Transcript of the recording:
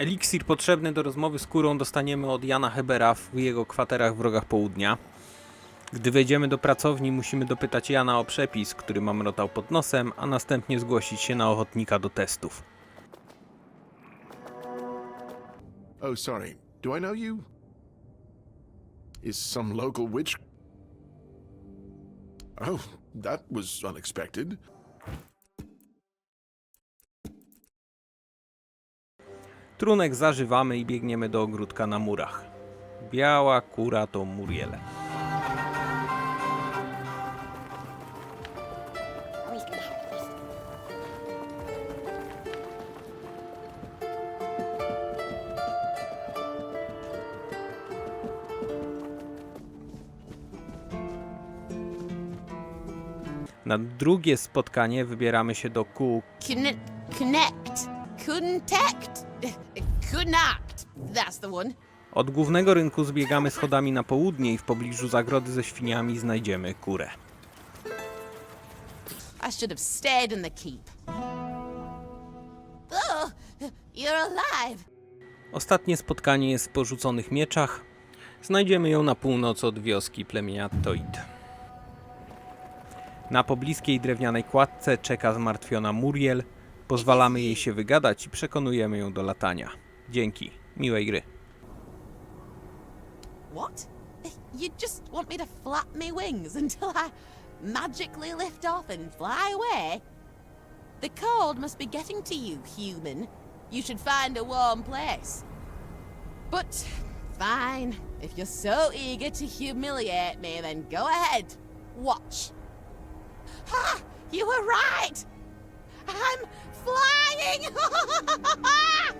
Eliksir potrzebny do rozmowy z kurą dostaniemy od Jana Hebera w jego kwaterach w rogach południa. Gdy wejdziemy do pracowni, musimy dopytać Jana o przepis, który mamrotał pod nosem, a następnie zgłosić się na ochotnika do testów. Oh, sorry. Do I know you? Is some local witch? Oh, that was unexpected. Trunek zażywamy i biegniemy do ogródka na murach. Biała kura to Muriele. Na drugie spotkanie wybieramy się do kół Conne- connect. That's the one. Od głównego rynku zbiegamy schodami na południe i w pobliżu zagrody ze świniami znajdziemy kurę. I should have stayed in the keep. Oh, you're alive. Ostatnie spotkanie jest w porzuconych mieczach. Znajdziemy ją na północ od wioski plemienia Toid. Na pobliskiej drewnianej kładce czeka zmartwiona Muriel. Pozwalamy jej się wygadać i przekonujemy ją do latania. Dzięki. Miłej gry. What? You just want me to flap my wings until I magically lift off and fly away? The cold must be getting to you, human. You should find a warm place. But fine, if you're so eager to humiliate me, then go ahead. Watch. Ha! You were right! I'm flying!